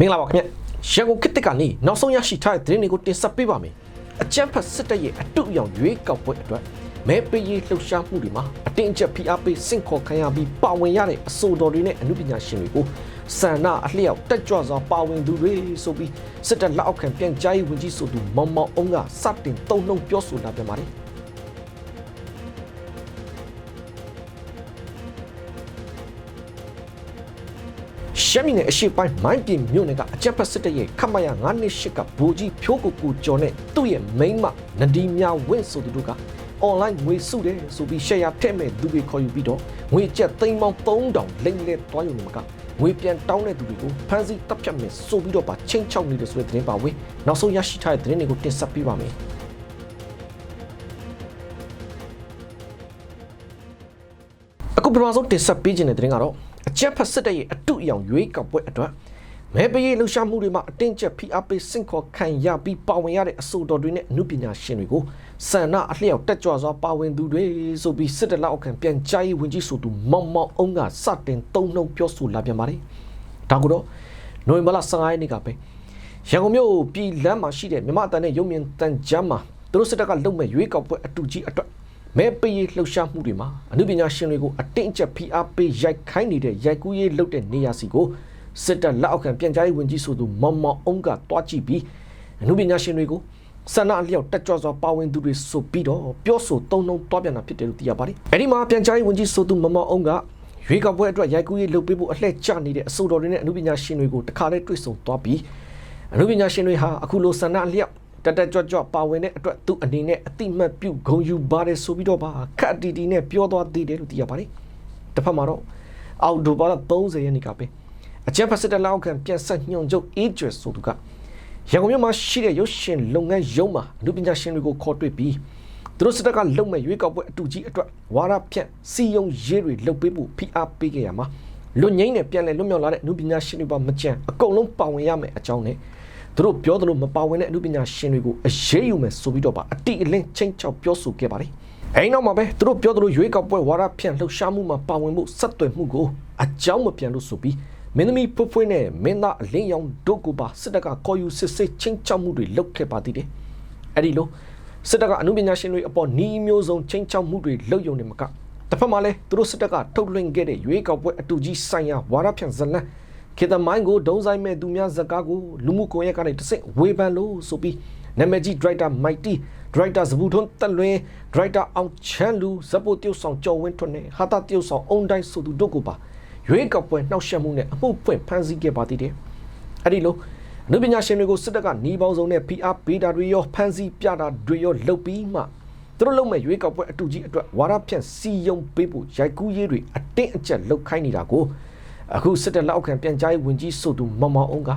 မင်္ဂလာပါခင်ဗျရန်ကုန်ခေတ်တစ်ကနေနောက်ဆုံးရရှိထားတဲ့သတင်းတွေကိုတင်ဆက်ပေးပါမယ်အကြမ်းဖက်စစ်တပ်ရဲ့အတုအယောင်ရွေးကောက်ပွဲအတွက်မဲပေးရေးလှုပ်ရှားမှုတွေမှာအတင်းအကျပ်ဖိအားပေးစင့်ခေါ်ခံရပြီးပါဝင်ရတဲ့အဆိုတော်တွေနဲ့အမှုပညာရှင်တွေကိုဆန္ဒအလျောက်တက်ကြွစွာပါဝင်သူတွေဆိုပြီးစစ်တပ်လက်အောက်ခံပြန်ကြားရေးဝန်ကြီးဆိုသူမောင်မောင်အောင်ကစတင်တုံ့နှုံပြောဆိုလာပြန်ပါတယ် ရှမ်းပြည်နယ်အရှေ့ပိုင်းမိုင်းပြင်မြို့နယ်ကအကြက်ဖက်စစ်တပ်ရဲ့ခမရ928ကဘူကြီးဖြိုးကိုကိုကျော်နဲ့သူ့ရဲ့မိန်းမနဒီမြဝင့်ဆိုသူတို့ကအွန်လိုင်းငွေစုတယ်ဆိုပြီးရှယ်ယာထည့်မဲ့သူတွေခေါ်ယူပြီးတော့ငွေကျပ်သိန်းပေါင်း3000လိမ့်လဲတွားယူနေမှာကငွေပြန်တောင်းတဲ့သူတွေကိုဖမ်းဆီးတပ်ဖြတ်မယ်ဆိုပြီးတော့ပါချင်းချောက်နေတဲ့ဆိုတဲ့သတင်းပါဝင်နောက်ဆုံးရရှိထားတဲ့သတင်းတွေကိုတင်ဆက်ပေးပါမယ်အခုပထမဆုံးတင်ဆက်ပေးခြင်းတဲ့သတင်းကတော့ အကြက်ဖက်စစ်တပ်ရဲ့အတုအယောင်ရွေးကောက်ပွဲအတွက်မဲပေးရေးလှုပ်ရှားမှုတွေမှာအတင်းကျပ်ဖိအားပေးစင့်ခေါ်ခံရပြီးပါဝင်ရတဲ့အဆိုတော်တွေနဲ့အမှုပညာရှင်တွေကိုဆန္ဒအလျောက်တက်ကြွစွာပါဝင်သူတွေဆိုပြီးစစ်တပ်လက်အောက်ခံပြန်ကြားရေးဝန်ကြီးဆိုသူမောင်မောင်အုံးကစတင်သုံးနှုံပြောဆိုလာပြန်ပါတယ်။ဒါကတော့နိုဝင်ဘာလ15ရက်နေ့ကပဲရန်ကုန်မြို့ပြည်လမ်းမှာရှိတဲ့မြမအတန်နဲ့ရုံမြင့်တန်ကြားမှာသူတို့စစ်တပ်ကလုံမဲ့ရွေးကောက်ပွဲအတူကြီးအတွက် မဲပေးရေးလှုပ်ရှားမှုတွေမှာအနုပညာရှင်တွေကိုအတင်းအကျပ်ဖိအားပေးရိုက်ခိုင်းနေတဲ့ရိုက်ကူးရေးလုပ်တဲ့နေရာစီကိုစစ်တပ်လက်အောက်ခံပြန်ကြားရေးဝန်ကြီးဆိုသူမောင်မောင်အုံးကတွားကြည့်ပြီးအနုပညာရှင်တွေကိုဆန္ဒအလျောက်တက်ကြွစွာပါဝင်သူတွေဆိုပြီးတော့ပြောဆိုသုံးနှုံတွားပြန်တာဖြစ်တယ်လို့သိရပါတယ်။အဲဒီမှာပြန်ကြားရေးဝန်ကြီးဆိုသူမောင်မောင်အုံးကရွေးကောက်ပွဲအတွက်ရိုက်ကူးရေးလုပ်ပေးဖို့အလှည့်ကျနေတဲ့အဆိုတော်တွေနဲ့အနုပညာရှင်တွေကိုတခါတည်းတွေ့ဆုံသွားပြီးအနုပညာရှင်တွေဟာအခုလိုဆန္ဒအလျောက် တက်တက်ကြွကြွပါဝင်တဲ့အတွက်သူအနေနဲ့အတိမတ်ပြုဂုံယူပါတယ်ဆိုပြီးတော့ပါခက်တီတီနဲ့ပြောသွားသေးတယ်လို့သိရပါတယ်။တစ်ဖက်မှာတော့အောက်တိုဘာလ30ရက်နေ့ကပဲအကြံဖက်စစ်တပ်လောက်ခံပြန်ဆက်ညွန်ချုပ်အေးကျွယ်ဆိုသူကရန်ကုန်မြို့မှာရှိတဲ့ရုပ်ရှင်လုပ်ငန်းရုံးမှာအမှုပညာရှင်တွေကိုခေါ်တွေ့ပြီးသူတို့စစ်တပ်ကလုံမဲ့ရွေးကောက်ပွဲအတူကြီးအတွက်ဝါရဖြန့်စီယုံရေးတွေလုပ်ပေးဖို့ဖိအားပေးခဲ့ရမှာလွတ်ငိမ့်နဲ့ပြန်လဲလွတ်မြောက်လာတဲ့အမှုပညာရှင်တွေပါမကြံအကုန်လုံးပါဝင်ရမယ်အကြောင်းနဲ့ သူတို့ပြောသလိုမပါဝင်တဲ့အမှုပညာရှင်တွေကိုအရေးယူမယ်ဆိုပြီးတော့ပါအတိအလင်းချင်းချောက်ပြောဆိုခဲ့ပါတယ်အဲဒီနောက်မှာပဲသူတို့ပြောသလိုရွေးကောက်ပွဲဝါရဖြန့်လှုပ်ရှားမှုမှာပါဝင်မှုဆက်သွယ်မှုကိုအကြောင်းမပြန်လို့ဆိုပြီးမင်းသမီးဖွဖွနဲ့မင်းသားအလင်းရောင်တို့ကိုပါစစ်တပ်ကခေါ်ယူစစ်ဆေးချင်းချောက်မှုတွေလုပ်ခဲ့ပါသေးတယ်အဲဒီလိုစစ်တပ်ကအမှုပညာရှင်တွေအပေါ်နှီးမျိုးစုံချင်းချောက်မှုတွေလုပ်ယုံနေမှာကတစ်ဖက်မှာလည်းသူတို့စစ်တပ်ကထုတ်လွှင့်ခဲ့တဲ့ရွေးကောက်ပွဲအတူကြီးဆိုင်ရာဝါရဖြန့်ဇလန် ခေတ္တမိုင်းကိုဒုံဆိုင်မဲ့သူများဇကားကိုလူမှုကွန်ရက်ကနေတစ်ဆင့်ဝေဖန်လို့ဆိုပြီးနာမည်ကြီးဒရိုက်တာမိုက်တီဒရိုက်တာဇဘူထွန်းတက်လွင်ဒရိုက်တာအောင်ချမ်းလူဇက်ပိုတရုတ်ဆောင်ကျော်ဝင်းထွန်းနဲ့ဟာတာတရုတ်ဆောင်အုံတိုင်းဆိုသူတို့ကိုပါရွေးကောက်ပွဲနှောက်ယှက်မှုနဲ့အမှုဖွင့်ဖမ်းဆီးခဲ့ပါသေးတယ်အဲ့ဒီလိုအနုပညာရှင်တွေကိုစစ်တပ်ကหนีပေါင်းစုံနဲ့ PR ဘေးတာတွေရောဖမ်းဆီးပြတာတွေရောလုပ်ပြီးမှသူတို့လုံးမဲ့ရွေးကောက်ပွဲအတူကြီးအတွက်ဝါရဖြန့်စီယုံပေးဖို့ရိုက်ကူးရေးတွေအတင်းအကျပ်လုပ်ခိုင်းနေတာကို အခုစစ်တပ်လက်အောက်ခံပြန်ကြားရေးဝန်ကြီးဆိုသူမောင်မောင်အောင်က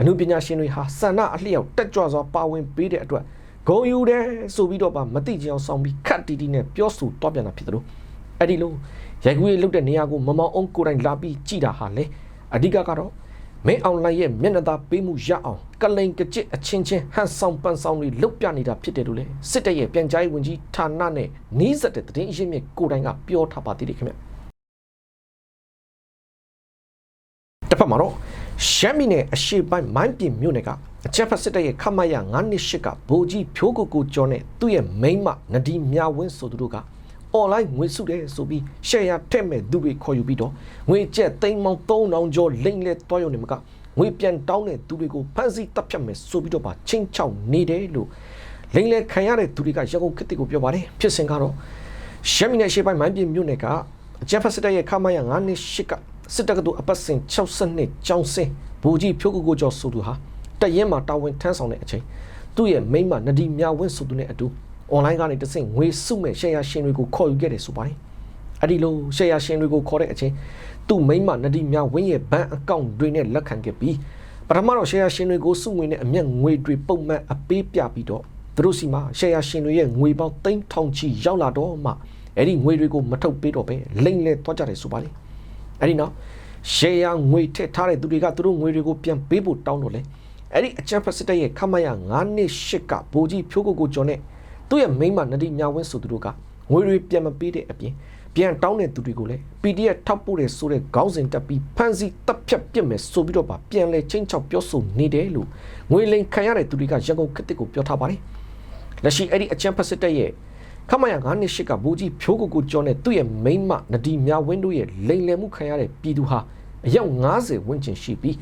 အနုပညာရှင်တွေဟာဆန္ဒအလျောက်တက်ကြွစွာပါဝင်ပေးတဲ့အတွက်ဂုံယူတယ်ဆိုပြီးတော့ပါမတိကြအောင်ဆောင်ပြီးခတ်တီတီနဲ့ပြောဆိုတော့ပြန်တာဖြစ်တယ်လို့အဲ့ဒီလိုရိုက်ကူးရေးလုပ်တဲ့နေရာကိုမမောင်အောင်ကိုယ်တိုင်လာပြီးကြည်တာဟာလေအဓိကကတော့မင်းအောင်လိုင်းရဲ့မျက်နှာသာပေးမှုရအောင်ကလိန်ကကြစ်အချင်းချင်းဟန်ဆောင်ပန်ဆောင်တွေလုတ်ပြနေတာဖြစ်တယ်လို့လေစစ်တပ်ရဲ့ပြန်ကြားရေးဝန်ကြီးဌာနနဲ့နှီးစက်တဲ့သတင်းအရင်းမြစ်ကိုယ်တိုင်ကပြောထားပါသေးတယ်ခင်ဗျ က်မှာတော့ရှမ်းပြည်နယ်အရှေ့ပိုင်းမိုင်းပြင်မြို့နယ်ကအချက်ဖက်စစ်တပ်ရဲ့ခမရ928ကဗိုလ်ကြီးဖြိုးကိုကိုကျော်နဲ့သူ့ရဲ့မိန်းမနဒီမြဝင်းဆိုသူတို့ကအွန်လိုင်းငွေစုတယ်ဆိုပြီးရှယ်ယာထည့်မဲ့သူတွေခေါ်ယူပြီးတော့ငွေကျပ်သိန်းပေါင်း3000ကျော်လိမ့်လဲတွားရုံနဲ့မကငွေပြန်တောင်းတဲ့သူတွေကိုဖမ်းဆီးတပ်ဖြတ်မယ်ဆိုပြီးတော့ပါချင်းချောက်နေတယ်လို့လိမ့်လဲခံရတဲ့သူတွေကရကုန်ခေတ်ကိုပြောပါတယ်ဖြစ်စဉ်ကတော့ရှမ်းပြည်နယ်ရှေ့ပိုင်းမိုင်းပြင်မြို့နယ်ကအချက်ဖက်စစ်တပ်ရဲ့ခမရ928က စစ်တပ်ကတူအပတ်စဉ်62ကျောင်းစင်ဘူကြီးဖြိုးကိုကိုကျော်ဆိုသူဟာတရင်မှာတာဝန်ထမ်းဆောင်တဲ့အချိန်သူ့ရဲ့မိန်းမနဒီမြဝင်းဆိုသူနဲ့အတူအွန်လိုင်းကနေတဆင့်ငွေစုမဲ့ရှယ်ယာရှင်တွေကိုခေါ်ယူခဲ့တယ်ဆိုပါတယ်။အဲ့ဒီလိုရှယ်ယာရှင်တွေကိုခေါ်တဲ့အချိန်သူ့မိန်းမနဒီမြဝင်းရဲ့ဘဏ်အကောင့်တွေနဲ့လက်ခံခဲ့ပြီးပထမတော့ရှယ်ယာရှင်တွေကိုစုငွေနဲ့အမျက်ငွေတွေပုံမှန်အပေးပြပြီးတော့သူတို့စီမှာရှယ်ယာရှင်တွေရဲ့ငွေပေါင်းသိန်းထောင်ချီရောက်လာတော့မှအဲ့ဒီငွေတွေကိုမထုတ်ပေးတော့ပဲလိမ့်လဲသွားကြတယ်ဆိုပါလေ။ အဲ့ဒီနောက်ရှယ်ယာငွေထည့်ထားတဲ့သူတွေကသူတို့ငွေတွေကိုပြန်ပေးဖို့တောင်းတော့လေအဲ့ဒီအချမ်းဖက်စစ်တပ်ရဲ့ခမရ9နှစ်8ကဗိုလ်ကြီးဖြိုးကိုကိုကျော်နဲ့သူ့ရဲ့မိန်းမနဒီမြဝင်းဆိုသူတို့ကငွေတွေပြန်မပေးတဲ့အပြင်ပြန်တောင်းတဲ့သူတွေကိုလည်း PDF ထောက်ပို့တဲ့ဆိုတဲ့ခေါင်းစဉ်တက်ပြီးဖမ်းဆီးတပ်ဖြတ်ပစ်မယ်ဆိုပြီးတော့ပါပြန်လဲချင်းချောက်ပြောဆိုနေတယ်လို့ငွေလိန်ခံရတဲ့သူတွေကရန်ကုန်ခစ်တစ်ကိုပြောထားပါတယ်လက်ရှိအဲ့ဒီအချမ်းဖက်စစ်တပ်ရဲ့ ခမရ9နှစ်ရှိကဘူကြီးဖြိုးကိုကိုကျော်နဲ့သူ့ရဲ့မိန်းမနဒီမြဝင်းတို့ရဲ့လိန်လည်မှုခံရတဲ့ပြည်သူဟာအယောက်90ဝန်းကျင်ရှိပြီး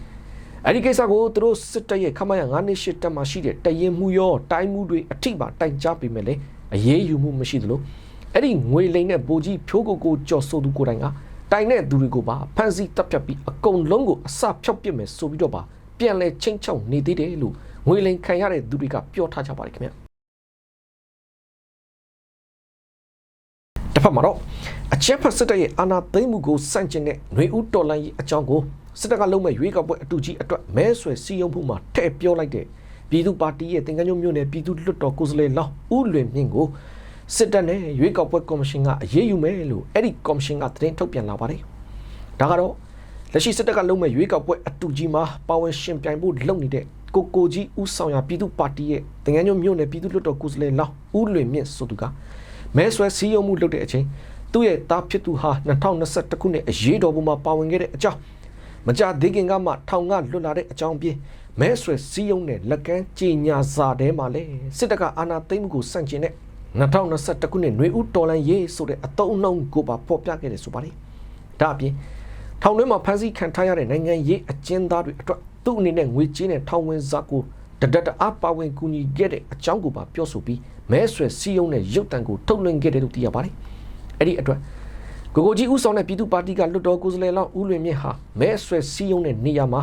အဲ့ဒီကိစ္စကိုသူတို့စစ်တပ်ရဲ့ခမရ9နှစ်ရှိတက်မှရှိတဲ့တရင်မှုရောတိုင်းမှုတွေအထိပါတိုင်ကြားပေးမယ်လေအရေးယူမှုမရှိသလိုအဲ့ဒီငွေလိန်နဲ့ဘူကြီးဖြိုးကိုကိုကျော်ဆိုသူကိုယ်တိုင်ကတိုင်တဲ့သူတွေကိုပါဖမ်းဆီးတပ်ဖြတ်ပြီးအကုန်လုံးကိုအစဖြောက်ပစ်မယ်ဆိုပြီးတော့ပါပြန်လဲချင်းချောက်နေသေးတယ်လို့ငွေလိန်ခံရတဲ့သူတွေကပြောထားကြပါတယ်ခင်ဗျာ တစ်ဖက်မှာတော့အချက်ဖက်စစ်တပ်ရဲ့အာဏာသိမ်းမှုကိုစန့်ကျင်တဲ့ຫນွေဦးတော်လိုင်းရဲ့အကြောင်းကိုစစ်တပ်ကလုံးမဲ့ရွေးကောက်ပွဲအတူကြီးအတွက်မဲဆွယ်စီယုံမှုမှာထည့်ပြောလိုက်တဲ့ပြည်သူပါတီရဲ့တင်ကန်းညွန့်မြို့နယ်ပြည်သူလွတ်တော်ကိုယ်စားလှယ်လောင်းဦးလွင်မြင့်ကိုစစ်တပ်နဲ့ရွေးကောက်ပွဲကော်မရှင်ကအရေးယူမယ်လို့အဲ့ဒီကော်မရှင်ကသတင်းထုတ်ပြန်လာပါတယ်။ဒါကတော့လက်ရှိစစ်တပ်ကလုံးမဲ့ရွေးကောက်ပွဲအတူကြီးမှာပါဝင်ရှင်ပြိုင်ဖို့လုပ်နေတဲ့ကိုကိုကြီးဦးဆောင်ရာပြည်သူပါတီရဲ့တင်ကန်းညွန့်မြို့နယ်ပြည်သူလွတ်တော်ကိုယ်စားလှယ်လောင်းဦးလွင်မြင့်ဆိုသူက မဲဆွဲစည်းရုံးမှုလုပ်တဲ့အချိန်သူ့ရဲ့သားဖြစ်သူဟာ2021ခုနှစ်အရေးတော်ပုံမှာပါဝင်ခဲ့တဲ့အကြောင်းမကြသေးခင်ကမှထောင်ကလွတ်လာတဲ့အကြောင်းပြမဲဆွဲစည်းရုံးတဲ့လက်ကမ်းကြေညာစာထဲမှာလဲစစ်တပ်ကအာဏာသိမ်းမှုကိုစန့်ကျင်တဲ့2021ခုနှစ်ຫນွေဦးတော်လန်ရေးဆိုတဲ့အတုံးအနှုံကိုပါပေါ်ပြခဲ့တယ်ဆိုပါတယ်ဒါအပြင်ထောင်ထဲမှာဖမ်းဆီးခံထားရတဲ့နိုင်ငံရေးအကျဉ်းသားတွေအတွက်သူ့အနေနဲ့ငွေကြေးနဲ့ထောင်ဝင်စားကိုတဒတ်တအားပါဝင်ကူညီခဲ့တဲ့အကြောင်းကိုပါပြောဆိုပြီး မဲဆွယ်စီယုံနဲ့ရုပ်တံကိုထုတ်လွှင့်ခဲ့တယ်လို့သိရပါတယ်။အဲ့ဒီအတွက်ကိုကိုကြီးဦးဆောင်တဲ့ပြည်သူပါတီကလွတ်တော်ကိုယ်စားလှယ်လောင်းဦးလွင်မြင့်ဟာမဲဆွယ်စီယုံတဲ့နေရာမှာ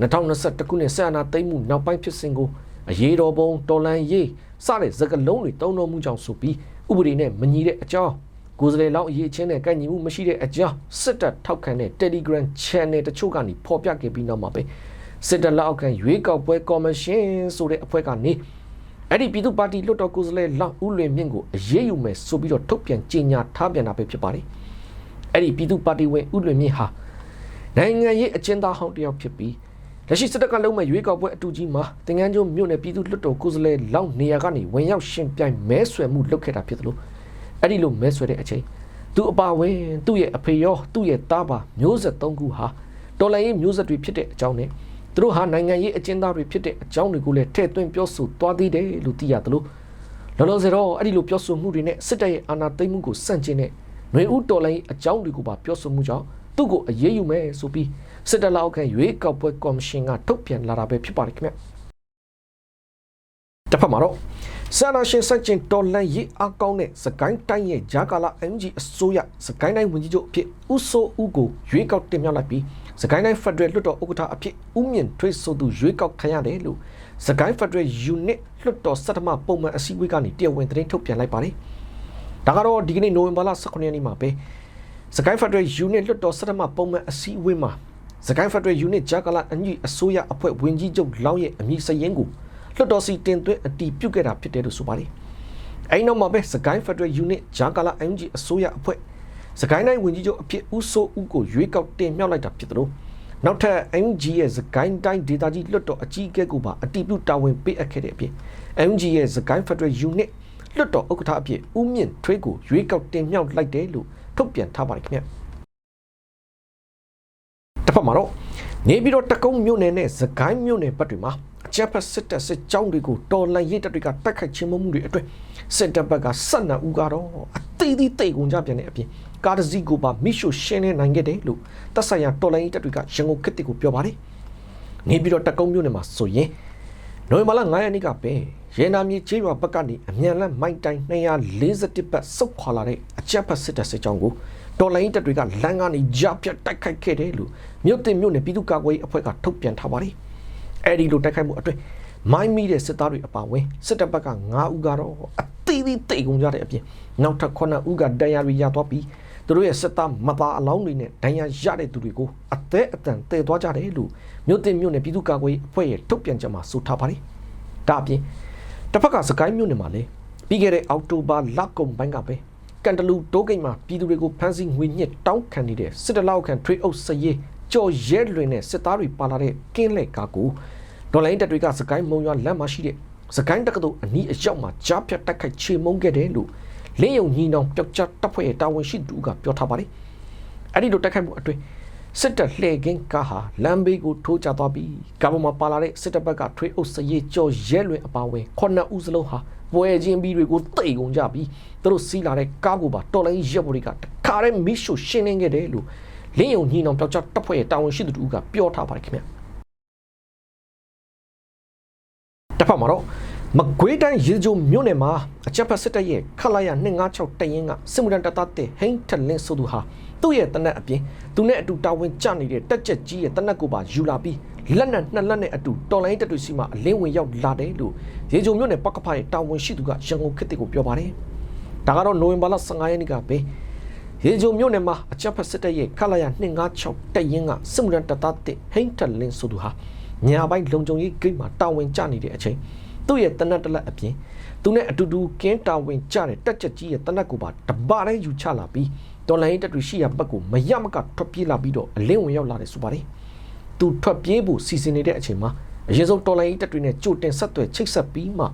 2021ခုနှစ်ဆက်အနာသိမ်းမှုနောက်ပိုင်းဖြစ်စဉ်ကိုအရေးတော်ပုံတော်လန်ရေးစတဲ့စကလုံးတွေတုံးတော်မှုကြောင့်ဆိုပြီးဥပဒေနဲ့မညီတဲ့အကြောင်းကိုယ်စားလှယ်လောင်းအရေးချင်းနဲ့ကန့်ညီမှုမရှိတဲ့အကြောင်းစစ်တပ်ထောက်ခံတဲ့ Telegram Channel တချို့ကနေဖော်ပြခဲ့ပြီးနောက်မှာပဲစစ်တပ်လက်အောက်ခံရွေးကောက်ပွဲကော်မရှင်ဆိုတဲ့အဖွဲ့ကနေ အဲ့ဒီပြည်သူ့ပါတီလွတ်တော်ကိုယ်စားလှယ်လောက်ဦးလွင်မြင့်ကိုအရေးယူမယ်ဆိုပြီးတော့ထုတ်ပြန်ကြေညာထားပြန်တာပဲဖြစ်ပါတယ်အဲ့ဒီပြည်သူ့ပါတီဝင်ဦးလွင်မြင့်ဟာနိုင်ငံရေးအကျဉ်းသားဟောင်းတစ်ယောက်ဖြစ်ပြီးလက်ရှိစစ်တပ်ကလုံးမဲ့ရွေးကောက်ပွဲအတူကြီးမှာတင်ငန်းကျိုးမြို့နယ်ပြည်သူ့လွတ်တော်ကိုယ်စားလှယ်လောက်နေရာကနေဝင်ရောက်ရှင်ပြိုင်မဲဆွယ်မှုလုပ်ခဲ့တာဖြစ်သလိုအဲ့ဒီလိုမဲဆွယ်တဲ့အချိန်သူအပါဝင်သူ့ရဲ့အဖေရောသူ့ရဲ့သားပါမျိုးဆက်သုံးခုဟာတော်လိုင်းရေးမျိုးဆက်တွေဖြစ်တဲ့အကြောင်းနဲ့ သူတို့ဟာနိုင်ငံရေးအကျဉ်းသားတွေဖြစ်တဲ့အကြောင်းတွေကိုလည်းထည့်သွင်းပြောဆိုသွားသေးတယ်လို့သိရသလိုလောလောဆယ်တော့အဲ့ဒီလိုပြောဆိုမှုတွေနဲ့စစ်တပ်ရဲ့အာဏာသိမ်းမှုကိုစန့်ကျင်တဲ့ຫນွေဦးတော်လိုင်းအကြောင်းတွေကိုပါပြောဆိုမှုကြောင့်သူ့ကိုအရေးယူမယ်ဆိုပြီးစစ်တပ်လောက်ခံရွေးကောက်ပွဲကော်မရှင်ကထုတ်ပြန်လာတာပဲဖြစ်ပါတယ်ခင်ဗျတစ်ဖက်မှာတော့ ဆန္ဒရှင်စတင်တော်လန်ရေးအကောင်းတဲ့စကိုင်းတိုင်းရဲ့ဂျာကာလာ MG အစိုးရစကိုင်းတိုင်းဝန်ကြီးချုပ်အဖြစ်ဦးစိုးဦးကိုရွေးကောက်တင်မြှောက်လိုက်ပြီးစကိုင်းတိုင်းဖက်ဒရယ်လွှတ်တော်ဥက္ကဋ္ဌအဖြစ်ဦးမြင့်ထွေးဆိုသူရွေးကောက်ခံရတယ်လို့စကိုင်းဖက်ဒရယ်ယူနစ်လွှတ်တော်စက်တမပုံမှန်အစည်းအဝေးကနေတရားဝင်သတင်းထုတ်ပြန်လိုက်ပါတယ်ဒါကတော့ဒီကနေ့နိုဝင်ဘာလ18ရက်နေ့မှာပဲစကိုင်းဖက်ဒရယ်ယူနစ်လွှတ်တော်စက်တမပုံမှန်အစည်းအဝေးမှာစကိုင်းဖက်ဒရယ်ယူနစ်ဂျာကာလာအညီအစိုးရအဖွဲ့ဝင်ကြီးချုပ်လောင်းရဲ့အမည်စရင်ကို လွှတ်တော်စီတင်သွင်းအတီးပြုတ်ခဲ့တာဖြစ်တယ်လို့ဆိုပါတယ်အဲဒီနောက်မှာပဲစကိုင်းဖက်ဒရယ်ယူနစ်ဂျာကာလာအညီအစိုးရအဖွဲ့စကိုင်းတိုင်းဝင်ကြီးချုပ်အဖြစ်ဦးစိုးဦးကိုရွေးကောက်တင်မြှောက်လိုက်တာဖြစ်တယ်လို့နောက်ထပ် MG ရဲ့စကိုင်းတိုင်းဒေသကြီးလွှတ်တော်အကြီးအကဲကိုပါအတီးပြုတ်တာဝန်ပေးအပ်ခဲ့တဲ့အပြင် MG ရဲ့စကိုင်းဖက်ဒရယ်ယူနစ်လွှတ်တော်ဥက္ကဋ္ဌအဖြစ်ဦးမြင့်ထွေးကိုရွေးကောက်တင်မြှောက်လိုက်တယ်လို့ထုတ်ပြန်ထားပါတယ်ခင်ဗျတစ်ဖက်မှာတော့နေပြီးတော့တကုံးမြို့နယ်နဲ့စကိုင်းမြို့နယ်ဘက်တွေမှာ အကြမ်းဖက်စစ်တပ်စစ်ကြောင်းတွေကိုတော်လှန်ရေးတပ်တွေကတိုက်ခိုက်ခြင်းမှုတွေအတွက်စစ်တပ်ဘက်ကဆက်နံဦးကတော့အသေးသေးတိတ်ကုန်ကြပြန်တဲ့အပြင်ကာဒစီကိုပါမိရှုရှင်းနေနိုင်ခဲ့တယ်လို့တပ်ဆိုင်ရာတော်လှန်ရေးတပ်တွေကရန်ကုန်ခေတ်ကိုပြောပါတယ်နေပြီးတော့တကုံးမြို့နယ်မှာဆိုရင်နိုဝင်ဘာလ9ရက်နေ့ကပဲရဲနာမြေကျေးရွာဘက်ကနေအမြန်လန့်မိုက်တိုင်း241ဘက်စုတ်ခွာလာတဲ့အကြမ်းဖက်စစ်တပ်စစ်ကြောင်းကိုတော်လိုင်းတပ်တွေကလမ်းကနေကြားဖြတ်တိုက်ခိုက်ခဲ့တယ်လို့မြို့တင်မြို့နယ်ပြည်သူ့ကာကွယ်ရေးအဖွဲ့ကထုတ်ပြန်ထားပါတယ်။ အဲဒီလိုတိုက်ခိုက်မှုအတွင်းမိုင်းမိတဲ့စစ်သားတွေအပါအဝင်စစ်တပ်ဘက်က9ဦးကတော့အသေးသေးတိတ်ကုန်ကြတဲ့အပြင်နောက်ထပ်9ဦးကဒဏ်ရာတွေရသွားပြီးသူတို့ရဲ့စစ်သားမသားအလောင်းတွေနဲ့ဒဏ်ရာရတဲ့သူတွေကိုအသက်အတန်တည်သွားကြတယ်လို့မြို့တင်မြို့နယ်ပြည်သူ့ကာကွယ်ရေးအဖွဲ့ရဲ့ထုတ်ပြန်ချက်မှာဆိုထားပါတယ်။ဒါအပြင်တစ်ဖက်ကစကိုင်းမြို့နယ်မှာလည်းပြီးခဲ့တဲ့အောက်တိုဘာလကုန်ပိုင်းကပဲကန်တလူတိုးဂိတ်မှာပြည်သူတွေကိုဖမ်းဆီးငွေညစ်တောင်းခံနေတဲ့စစ်တလောက်ခံထွေးအုပ်စရေးကြော်ရဲလွင်နဲ့စစ်သားတွေပါလာတဲ့ကင်းလက်ကားကို ဒေါ်လာရင်းတပ်တွေကစကိုင်းမုံရွာလမ်းမှာရှိတဲ့စကိုင်းတက္ကသိုလ်အနီးအရောက်မှာကြားဖြတ်တိုက်ခိုက်ချေမှုန်းခဲ့တယ်လို့လင်းယုံညီနောင်ပျောက်ကြားတပ်ဖွဲ့ရဲ့တာဝန်ရှိသူကပြောထားပါတယ်အဲ့ဒီလိုတိုက်ခိုက်မှုအတွင်းစစ်တပ်လှည့်ကင်းကားဟာလမ်းဘေးကိုထိုးကျသွားပြီးကားပေါ်မှာပါလာတဲ့စစ်တပ်ဘက်ကထွေးအုပ်စရေးကြော်ရဲလွင်အပါဝင်ခုနှစ်ဦးစလုံးဟာပွဲချင်းပြီးတွေကိုတိတ်ကုန်ကြပြီးသူတို့စီးလာတဲ့ကားကိုပါတော်လိုင်းရက်ဘော်တွေကတခါတည်းမီးရှို့ရှင်းလင်းခဲ့တယ်လို့လင်းယုံညီနောင်ပျောက်ကြားတပ်ဖွဲ့ရဲ့တာဝန်ရှိသူကပြောထားပါတယ်ခင်ဗျာ တစ်ဖက်မှာတော့မကွေးတိုင်းရေကြိုမြို့နယ်မှာအချက်ဖက်စစ်တပ်ရဲ့ခလာရ256တရင်ကစစ်မှုထမ်းတပ်သားတဲ့ဟိန်းထလင်းဆိုသူဟာသူ့ရဲ့တနက်အပြင်သူနဲ့အတူတာဝန်ကျနေတဲ့တက်ချက်ကြီးရဲ့တနက်ကိုပါယူလာပြီးလက်နဲ့နှစ်လက်နဲ့အတူတော်လိုင်းတက်တွေစီမှာအလင်းဝင်ရောက်လာတယ်လို့ရေကြိုမြို့နယ်ပကဖာရဲ့တာဝန်ရှိသူကရန်ကုန်ခေတ်ကိုပြောပါတယ်။ဒါကတော့နိုဝင်ဘာလ15ရက်နေ့ကပဲရေကြိုမြို့နယ်မှာအချက်ဖက်စစ်တပ်ရဲ့ခလာရ256တရင်ကစစ်မှုထမ်းတပ်သားတဲ့ဟိန်းထလင်းဆိုသူဟာ ညာပိုင်းလုံခြုံရေးဂိတ်မှာတာဝန်ကျနေတဲ့အချိန်သူ့ရဲ့တနက်တစ်လက်အပြင်သူနဲ့အတူတူကင်းတာဝန်ကျတဲ့တက်ချက်ကြီးရဲ့တနက်ကိုပါတပတိုင်းယူချလာပြီးတော်လိုင်းတက်တွေရှိရာဘက်ကိုမရမကထွက်ပြေးလာပြီးတော့အလင်းဝင်ရောက်လာတယ်ဆိုပါတယ်သူထွက်ပြေးဖို့စီစဉ်နေတဲ့အချိန်မှာအရင်ဆုံးတော်လိုင်းတက်တွေနဲ့ကြိုတင်ဆက်သွယ်ချိတ်ဆက်ပြီးမှ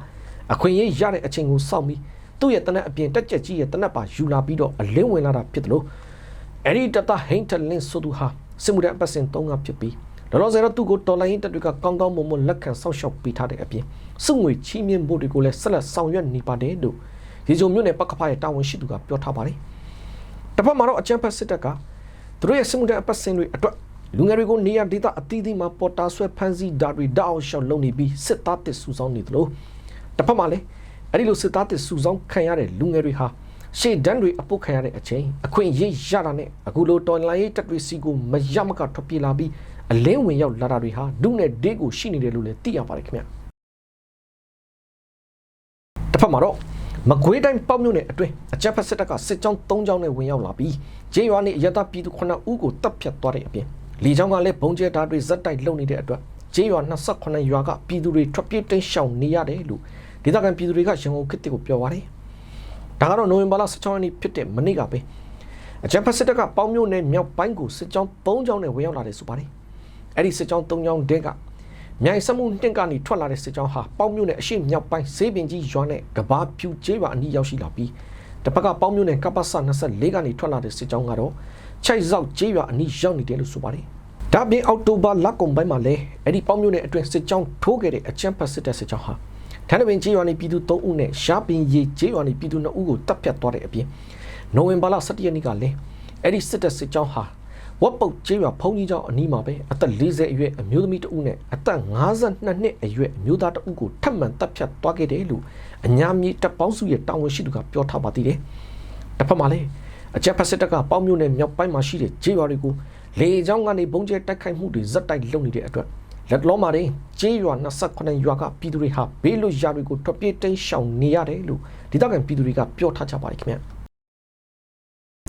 အခွင့်အရေးရတဲ့အချိန်ကိုစောင့်ပြီးသူ့ရဲ့တနက်အပြင်တက်ချက်ကြီးရဲ့တနက်ပါယူလာပြီးတော့အလင်းဝင်လာတာဖြစ်တယ်လို့အဲ့ဒီတတဟိန်တလင်းဆိုသူဟာစစ်မှုထမ်းအပတ်စဉ်၃ကဖြစ်ပြီး လောလောဆယ်တော့သူ့ကိုတော်လိုင်းတက်တွေကကောင်းကောင်းမွန်မွန်လက်ခံဆောက်ရှောက်ပေးထားတဲ့အပြင်စုငွေချီးမြှင့်ဖို့တွေကိုလည်းဆက်လက်ဆောင်ရွက်နေပါတယ်လို့ရေဂျုံမြို့နယ်ပကဖာရဲ့တာဝန်ရှိသူကပြောထားပါတယ်။တစ်ဖက်မှာတော့အချမ်းဖက်စစ်တပ်ကသူတို့ရဲ့စစ်မှုထမ်းအပတ်စဉ်တွေအတွက်လူငယ်တွေကိုနေရာဒေသအသီးသီးမှာပေါ်တာဆွဲဖမ်းဆီးဓာတ်တွေတောက်ရှောက်လုပ်နေပြီးစစ်သားတစ်စုဆောင်းနေသလိုတစ်ဖက်မှာလည်းအဲ့ဒီလိုစစ်သားတစ်စုဆောင်းခံရတဲ့လူငယ်တွေဟာရှေ့ဒန်းတွေအပုတ်ခံရတဲ့အချိန်အခွင့်အရေးရတာနဲ့အခုလိုတော်လိုင်းရေးတပ်တွေစီကိုမရမကထွက်ပြေးလာပြီး အလင်းဝင်ရောက်လာတာတွေဟာဒုနဲ့ဒေးကိုရှိနေတယ်လို့လည်းသိရပါတယ်ခင်ဗျတစ်ဖက်မှာတော့မကွေးတိုင်းပေါ့မြို့နယ်အတွင်းအကြက်ဖက်စစ်တပ်ကစစ်ကြောင်း၃ကြောင်းနဲ့ဝင်ရောက်လာပြီးဂျေးရွာနေရတပြည်သူ9ဦးကိုတပ်ဖြတ်သွားတဲ့အပြင်လေကြောင်းကလည်းဘုံကျဲဓာတ်တွေဇက်တိုက်လုံနေတဲ့အတွက်ဂျေးရွာ28ရွာကပြည်သူတွေထွက်ပြေးတိမ်းရှောင်နေရတယ်လို့ဒေသခံပြည်သူတွေကရန်ကုန်ခေတ်ကိုပြောပါတယ်ဒါကတော့နိုဝင်ဘာလ16ရက်နေ့ဖြစ်တဲ့မနေ့ကပဲအကြံဖက်စစ်တပ်ကပေါင်းမြို့နယ်မြောက်ပိုင်းကိုစစ်ကြောင်း၃ကြောင်းနဲ့ဝင်ရောက်လာတယ်ဆိုပါတယ်။ အဲ့ဒီစစ်ကြောင်း၃ကြောင်းတဲကမြိုင်စမှုတင့်ကနေထွက်လာတဲ့စစ်ကြောင်းဟာပေါင်းမြို့နယ်အရှိမြောက်ပိုင်းဈေးပင်ကြီးရွာနဲ့ကဘာဖြူကျေးရွာအနီးရောက်ရှိလာပြီးတစ်ဖက်ကပေါင်းမြို့နယ်ကပ္ပစ24ကနေထွက်လာတဲ့စစ်ကြောင်းကတော့ချိုက်ဇောက်ကျေးရွာအနီးရောက်နေတယ်လို့ဆိုပါတယ်။ဒါပြင်အောက်တိုဘာလကုန်ပိုင်းမှာလည်းအဲ့ဒီပေါင်းမြို့နယ်အတွင်းစစ်ကြောင်းထိုးခဲ့တဲ့အကြံဖက်စစ်တပ်စစ်ကြောင်းဟာထန်းတပင်ကျေးရွာနေပြည်သူ3ဦးနဲ့ရှားပင်ရီကျေးရွာနေပြည်သူ2ဦးကိုတပ်ဖြတ်သွားတဲ့အပြင်နိုဝင်ဘာလ17ရက်နေ့ကလည်းအဲ့ဒီစစ်တပ်စစ်ကြောင်းဟာ ဝက်ပုတ်ကျေးရွာဖုံးကြီးကျောင်းအနီးမှာပဲအသက်40အရွယ်အမျိုးသမီးတဦးနဲ့အသက်52နှစ်အရွယ်အမျိုးသားတဦးကိုထပ်မံတပ်ဖြတ်သွားခဲ့တယ်လို့အညာမြေတပ်ပေါင်းစုရဲ့တာဝန်ရှိသူကပြောထားပါသေးတယ်။တစ်ဖက်မှာလည်းအကြက်ဖက်စစ်တပ်ကပေါင်းမျိုးနဲ့မြောက်ပိုင်းမှာရှိတဲ့ကျေးရွာတွေကိုလေကြောင်းကနေဘုံကျဲတိုက်ခိုက်မှုတွေဇက်တိုက်လုပ်နေတဲ့အတွက်လက်တလုံးမှာတင်ကျေးရွာ28ရွာကပြည်သူတွေဟာဘေးလွတ်ရာတွေကိုထွက်ပြေးတိမ်းရှောင်နေရတယ်လို့ဒေသခံပြည်သူတွေကပြောထားကြပါတယ်ခင်ဗျာ